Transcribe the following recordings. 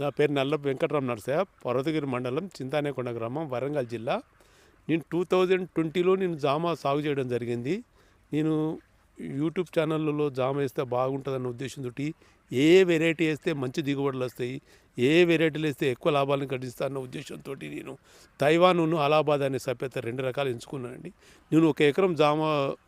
నా పేరు నల్ల వెంకటరామ నరసయ్య పర్వతగిరి మండలం చింతానేకొండ గ్రామం వరంగల్ జిల్లా. నేను టూ థౌజండ్ ట్వంటీలో నేను జామ సాగు చేయడం జరిగింది. నేను యూట్యూబ్ ఛానళ్ళలో జామ వేస్తే బాగుంటుందన్న ఉద్దేశంతో ఏ వెరైటీ వేస్తే మంచి దిగుబడులు వస్తాయి ఏ వెరైటీలు వేస్తే ఎక్కువ లాభాలను గడిస్తా అన్న ఉద్దేశంతో నేను తైవాను అలాబాద్ అనే సభ్యత రెండు రకాలు ఎంచుకున్నానండి. నేను ఒక ఎకరం జామ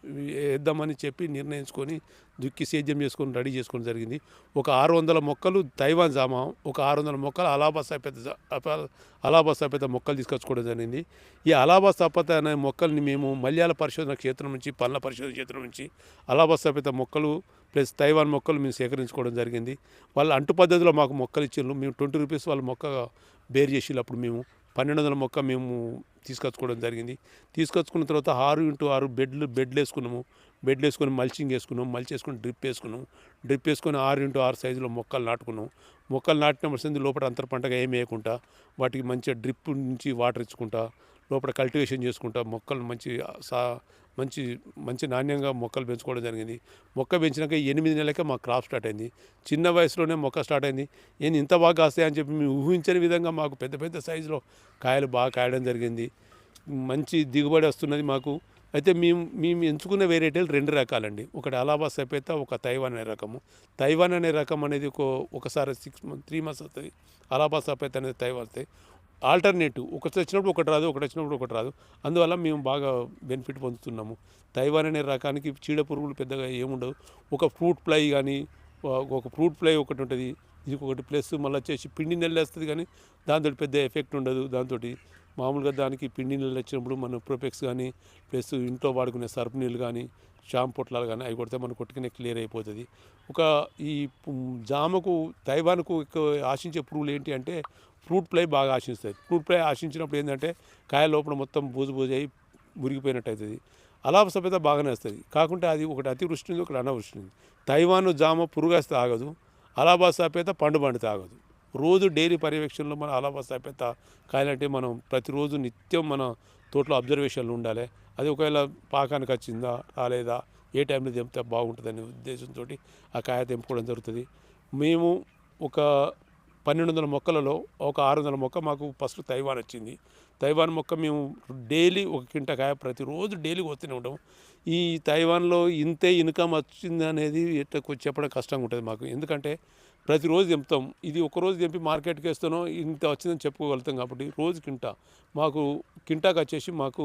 వేద్దామని చెప్పి నిర్ణయించుకొని దుక్కి సేద్యం చేసుకొని రెడీ చేసుకోవడం జరిగింది. ఒక ఆరు వందల మొక్కలు తైవాన్ జామ ఒక ఆరు వందల మొక్కలు అలాబాద్ సభ్యత జా- అలాబాద్ సభ్యత మొక్కలు తీసుకొచ్చుకోవడం జరిగింది. ఈ అలాబాద్ సభ్యత అనే మొక్కల్ని మేము మల్యాల పరిశోధన క్షేత్రం నుంచి పళ్ళ పరిశోధన క్షేత్రం నుంచి అలాబాద్ సభ్యత మొక్కలు ప్లస్ తైవాన్ మొక్కలు మేము సేకరించుకోవడం జరిగింది. వాళ్ళ అంటు పద్ధతిలో మాకు మొక్కలు ఇచ్చిండ్రు. మేము ట్వంటీ రూపీస్ వాళ్ళ మొక్క బేర్ చేసేటప్పుడు మేము పన్నెండు వందల మొక్క మేము తీసుకొచ్చుకోవడం జరిగింది. తీసుకొచ్చుకున్న తర్వాత ఆరు ఇంటూ ఆరు బెడ్లు బెడ్లు వేసుకున్నాము. బెడ్లు వేసుకొని మల్చింగ్ వేసుకున్నాం మల్చి వేసుకొని డ్రిప్ వేసుకున్నాం డ్రిప్ వేసుకొని ఆరు ఇంటూ ఆరు సైజులో మొక్కలు నాటుకున్నాం మొక్కలు నాటిన సంది లోపల అంతర పంటగా ఏం వేయకుండా వాటికి మంచిగా డ్రిప్ నుంచి వాటర్ ఇచ్చుకుంటా లోపల కల్టివేషన్ చేసుకుంటా మొక్కలు మంచి సా మంచి మంచి నాణ్యంగా మొక్కలు పెంచుకోవడం జరిగింది. మొక్క పెంచినాక ఎనిమిది నెలలకే మా క్రాప్ స్టార్ట్ అయింది. చిన్న వయసులోనే మొక్క స్టార్ట్ అయింది. నేను ఇంత బాగా కాస్తాయని చెప్పి మేము ఊహించని విధంగా మాకు పెద్ద పెద్ద సైజులో కాయలు బాగా కాయడం జరిగింది. మంచి దిగుబడి వస్తున్నది మాకు. అయితే మేము మేము ఎంచుకున్న వెరైటీలు రెండు రకాలండి. ఒకటి అలాబా సపేత ఒక తైవాన్ అనే రకము. తైవాన్ అనే రకం అనేది ఒక ఒకసారి సిక్స్ మంత్ త్రీ మంత్స్ వస్తుంది అలాబా సపేత అనేది తైవాన్ వస్తాయి ఆల్టర్నేటివ్. ఒకటి వచ్చినప్పుడు ఒకటి రాదు ఒకటి వచ్చినప్పుడు ఒకటి రాదు. అందువల్ల మేము బాగా బెనిఫిట్ పొందుతున్నాము. తైవాన్ అనే రకానికి చీడ పురుగులు పెద్దగా ఏముండవు. ఒక ఫ్రూట్ ఫ్లై కానీ ఒక ఫ్రూట్ ఫ్లై ఒకటి ఉంటుంది. ఇది ఒకటి ప్లస్ మళ్ళీ వచ్చేసి పిండి నెల్లేస్తుంది కానీ దాంతో పెద్ద ఎఫెక్ట్ ఉండదు. దాంతో మామూలుగా దానికి పిండి నీళ్ళు వచ్చినప్పుడు మనం ప్రోపెక్స్ కానీ ప్లస్ ఇంట్లో వాడుకునే సర్పు నీళ్ళు కానీ షాంపూ పొట్లాలు కానీ అవి కొడితే మనం కొట్టుకునే క్లియర్ అయిపోతుంది. ఒక ఈ జామకు తైవాన్కు ఆశించే పురుగులు ఏంటి అంటే ఫ్రూట్ ఫ్లై బాగా ఆశిస్తాయి. ఫ్రూట్ ఫ్లై ఆశించినప్పుడు ఏంటంటే కాయ లోపల మొత్తం బూజు బూజు అయి మురిగిపోయినట్టు అవుతుంది అలాప సభ్యత బాగానే వస్తుంది. కాకుంటే అది ఒకటి అతివృష్టి ఉంది ఒకటి అనావృష్టి ఉంది. తైవాన్ జామ పురుగేస్తే ఆగదు. అలాబా సభ్యత పండు పండితే ఆగదు. రోజు డైలీ పర్యవేక్షణలో మన అలాబాద్ సభ్యత కాయాలంటే మనం ప్రతిరోజు నిత్యం మన తోటలో అబ్జర్వేషన్లు ఉండాలి. అది ఒకవేళ పాకానికి వచ్చిందా రాలేదా ఏ టైంలో తెంపితే బాగుంటుందనే ఉద్దేశంతో ఆ కాయ తెంపుకోవడం జరుగుతుంది. మేము ఒక పన్నెండు వందల మొక్కలలో ఒక ఆరు వందల మొక్క మాకు ఫస్ట్ తైవాన్ వచ్చింది. తైవాన్ మొక్క మేము డైలీ ఒక కింట కాయ ప్రతిరోజు డైలీ వస్తూనే ఉంటాం. ఈ తైవాన్లో ఇంతే ఇన్కమ్ వచ్చింది అనేది ఎట్లా చెప్పడం కష్టంగా ఉంటుంది మాకు. ఎందుకంటే ప్రతిరోజు తెంపుతాం ఇది ఒక రోజు తెంపి మార్కెట్కి వేస్తానో ఇంత వచ్చిందని చెప్పుకోగలుగుతాం కాబట్టి రోజు కింటా. మాకు కింటాకి వచ్చేసి మాకు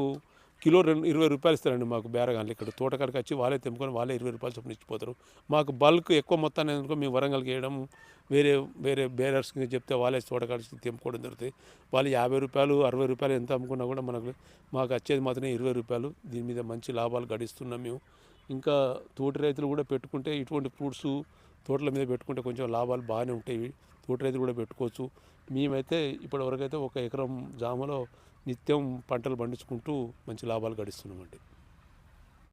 కిలో రెండు ఇరవై రూపాయలు ఇస్తారండి మాకు బేరగాన్లు. ఇక్కడ తోటకాడికి వచ్చి వాళ్ళే తెంపుకొని వాళ్ళే ఇరవై రూపాయలు చొప్పున ఇచ్చిపోతారు. మాకు బల్క్ ఎక్కువ మొత్తాన్ని ఎందుకో మేము వరంగల్కి వేయడం వేరే వేరే బేరర్స్కి చెప్తే వాళ్ళే తోటకాడికి తెంపుకోవడం జరుగుతాయి వాళ్ళు యాభై రూపాయలు అరవై రూపాయలు ఎంత అమ్ముకున్నా కూడా మనకు మాకు వచ్చేది మాత్రమే ఇరవై రూపాయలు. దీని మీద మంచి లాభాలు గడిస్తున్నాం మేము. ఇంకా తోటి రైతులు కూడా పెట్టుకుంటే ఇటువంటి ఫ్రూట్స్ తోటల మీద పెట్టుకుంటే కొంచెం లాభాలు బాగానే ఉంటాయి. తోట రైతులు కూడా పెట్టుకోవచ్చు. మేమైతే ఇప్పటివరకు అయితే ఒక ఎకరం జామలో నిత్యం పంటలు పండించుకుంటూ మంచి లాభాలు గడిస్తున్నామండి.